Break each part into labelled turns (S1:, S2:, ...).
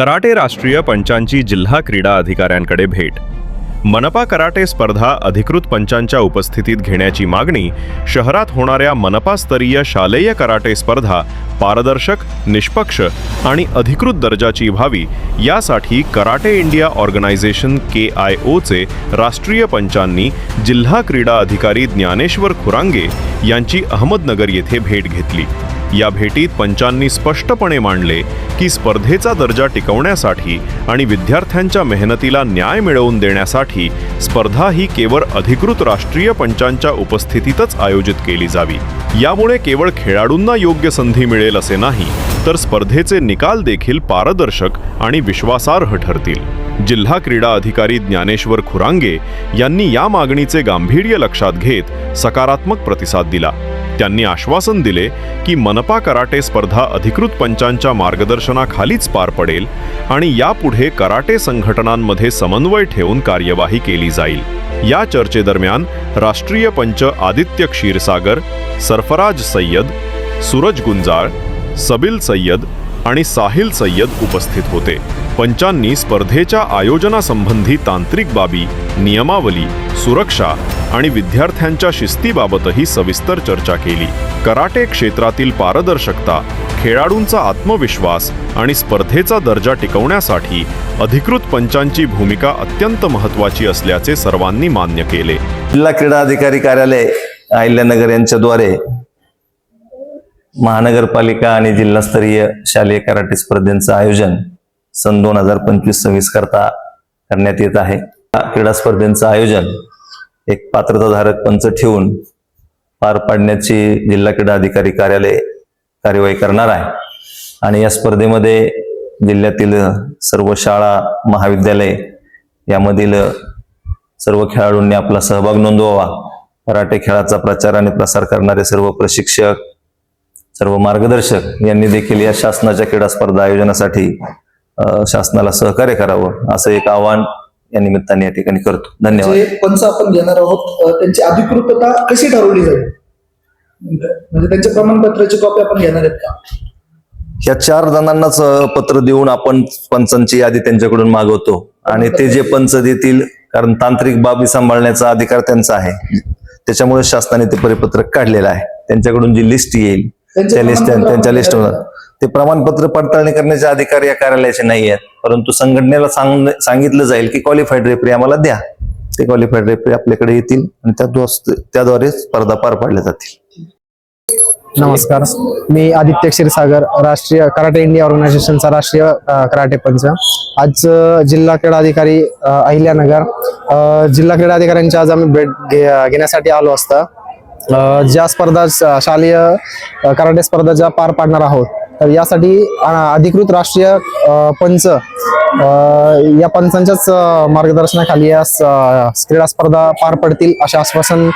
S1: Karate राष्ट्रीय पंचांची जिल्हा क्रीडा अधिकाऱ्यांकडे भेट. मनपा कराटे स्पर्धा अधिकृत पंचांच्या उपस्थितीत घेण्याची मागणी शहरात होणाऱ्या मनपास्तरीय शालेय कराटे स्पर्धा पारदर्शक निष्पक्ष आणि अधिकृत दर्जाची व्हावी यासाठी karate India organisation K I ओचे राष्ट्रीय पंचांनी जिल्हा क्रीडा अधिकारी ज्ञानेश्वर खुरांगे यांची अहमदनगर येथे भेट घेतली. या भेटीत पंचांनी स्पष्टपणे मांडले की स्पर्धेचा दर्जा टिकवण्यासाठी आणि विद्यार्थ्यांच्या मेहनतीला न्याय मिळवून देण्यासाठी स्पर्धा ही केवळ अधिकृत राष्ट्रीय पंचांच्या उपस्थितीतच आयोजित केली जावी. यामुळे केवळ खेळाडूंना योग्य संधी मिळेल असे नाही तर स्पर्धेचे निकाल देखील पारदर्शक आणि विश्वासार्ह ठरतील. जिल्हा क्रीडा अधिकारी ज्ञानेश्वर खुरांगे यांनी या मागणीचे गांभीर्य लक्षात घेत सकारात्मक प्रतिसाद दिला. त्यांनी आश्वासन दिले की मनपा कराटे स्पर्धा अधिकृत पंचांच्या मार्गदर्शनाखालीच पार पडेल आणि यापुढे कराटे संघटनांमध्ये समन्वय ठेवून कार्यवाही केली जाईल. या चर्चेदरम्यान राष्ट्रीय पंच आदित्य क्षीरसागर सरफराज सय्यद सूरज गुंजाळ सबिल सय्यद आणि साहिल सय्यद उपस्थित होते. पंचांनी स्पर्धेच्या आयोजनासंबंधी तांत्रिक बाबी नियमावली सुरक्षा आणि विद्यार्थ्यांच्या शिस्तीबाबतही सविस्तर चर्चा केली. कराटे क्षेत्रातील पारदर्शकता खेळाडूंचा आत्मविश्वास आणि स्पर्धेचा दर्जा टिकवण्यासाठी अधिकृत पंचांची भूमिका अत्यंत महत्त्वाची असल्याचे सर्वांनी मान्य केले.
S2: जिल्हा क्रीडा अधिकारी कार्यालय अहिल्यानगर यांच्याद्वारे महानगरपालिका आणि जिल्हास्तरीय शालेय कराटे स्पर्धेचं आयोजन सन दोन हजार पंचवीस सव्वीस करता करण्यात येत आहे. क्रीडा स्पर्धेचं आयोजन एक पात्रताधारक पंच ठेवून पार पाडण्याची जिल्हा क्रीडा अधिकारी कार्यालय कार्यवाही करणार आहे. आणि या स्पर्धेमध्ये जिल्ह्यातील सर्व शाळा महाविद्यालय यामधील सर्व खेळाडूंनी आपला सहभाग नोंदवावा. कराटे खेळाचा प्रचार आणि प्रसार करणारे सर्व प्रशिक्षक सर्व मार्गदर्शक यांनी देखील या शासनाच्या क्रीडा स्पर्धा आयोजनासाठी शासनाला सहकार्य करावं असं एक आवाहन या निमित्ताने या ठिकाणी करतो. धन्यवाद.
S3: जे पंच आपण घेणार आहोत त्यांची अधिकृतता कशी ठरवली जाईल? म्हणजे त्यांच्या प्रमाणपत्राची कॉपी आपण घेणार आहेत का?
S2: या चार जणांनाच पत्र देऊन आपण पंचांची यादी त्यांच्याकडून मागवतो. आणि ते जे पंच देतील कारण तांत्रिक बाबी सांभाळण्याचा अधिकार त्यांचा आहे. त्याच्यामुळे शासनाने ते परिपत्रक काढलेलं आहे. त्यांच्याकडून जी लिस्ट येईल त्या लिस्ट त्यांच्या
S3: आपण
S2: लिस्ट
S3: घेणार
S2: ते प्रमाणपत्र पडताळणी करण्याचे अधिकार या कार्यालयाचे नाही आहेत. परंतु संघटनेला सांग सांगितलं जाईल की क्वालिफाईड रेफरी आम्हाला द्या. ते क्वालिफाईड रेफरी आपल्याकडे येतील आणि त्याद्वारे स्पर्धा पार पाडल्या जातील.
S4: नमस्कार. मी आदित्य क्षीरसागर राष्ट्रीय कराटे इंडिया ऑर्गनायझेशनचा राष्ट्रीय कराटे पंच. आज जिल्हा क्रीडा अधिकारी अहिल्यानगर. जिल्हा क्रीडा अधिकाऱ्यांची आज आम्ही भेट घे- घेण्यासाठी आलो असता. ज्या स्पर्धा शालेय कराटे स्पर्धा ज्या पार पाडणार आहोत तर यासाठी अधिकृत राष्ट्रीय पंच अ, या पंचांच्याच मार्गदर्शनाखाली या क्रीडा स्पर्धा पार पडतील असे आश्वासन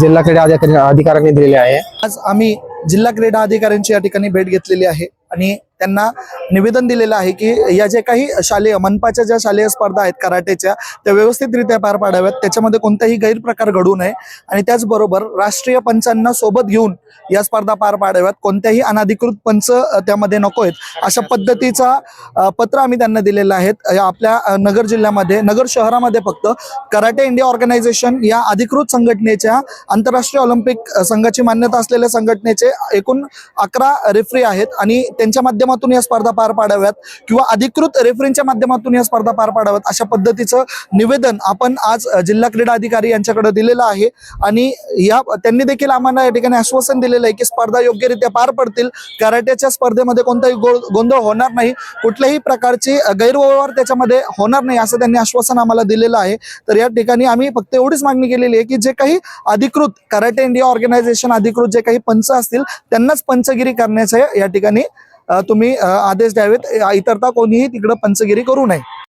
S4: जिल्हा क्रीडा अधिकाऱ्यांनी दिलेले आहे.
S3: आज आम्ही जिल्हा क्रीडा अधिकाऱ्यांची या ठिकाणी भेट घेतलेली आहे आणि त्यांना निवेदन दिलेलं आहे की या जे काही शालेय मनपाच्या ज्या शालेय स्पर्धा आहेत कराटेच्या त्या व्यवस्थितरित्या पार पाडाव्यात. त्याच्यामध्ये कोणताही गैरप्रकार घडू नये. आणि त्याचबरोबर राष्ट्रीय पंचांना सोबत घेऊन या स्पर्धा पार पाडाव्यात. कोणत्याही अनधिकृत पंच त्यामध्ये नको आहेत. अशा पद्धतीचा पत्र आम्ही त्यांना दिलेलं आहेत आपल्या नगर जिल्ह्यामध्ये नगर शहरामध्ये फक्त कराटे इंडिया ऑर्गनायझेशन या अधिकृत संघटनेच्या आंतरराष्ट्रीय ऑलिम्पिक संघाची मान्यता असलेल्या संघटनेचे एकूण अकरा रेफरी आहेत. आणि त्यांच्या माध्यमातून या स्पर्धा पार पाडाव्यात किंवा अधिकृत रेफरींच्या माध्यमातून या स्पर्धा पार पाडाव्यात अशा पद्धतीचं निवेदन आपण आज जिल्हा क्रीडा अधिकारी यांच्याकडे दिलेलं आहे. आणि या त्यांनी देखील आम्हाला या ठिकाणी आश्वासन दिलेलं आहे की स्पर्धा योग्यरित्या पार पडतील. कराट्याच्या स्पर्धेमध्ये कोणताही गोंधळ होणार नाही. कुठल्याही प्रकारची गैरव्यवहार त्याच्यामध्ये होणार नाही असं त्यांनी आश्वासन आम्हाला दिलेलं आहे. तर या ठिकाणी आम्ही फक्त एवढीच मागणी केलेली आहे की जे काही अधिकृत कराटे इंडिया ऑर्गनायझेशन अधिकृत जे काही पंच असतील त्यांनाच पंचगिरी करण्याचे या ठिकाणी तुम्ही आदेश द्यावेत. इतरता कोणीही तिकडं पंचगिरी करू नये.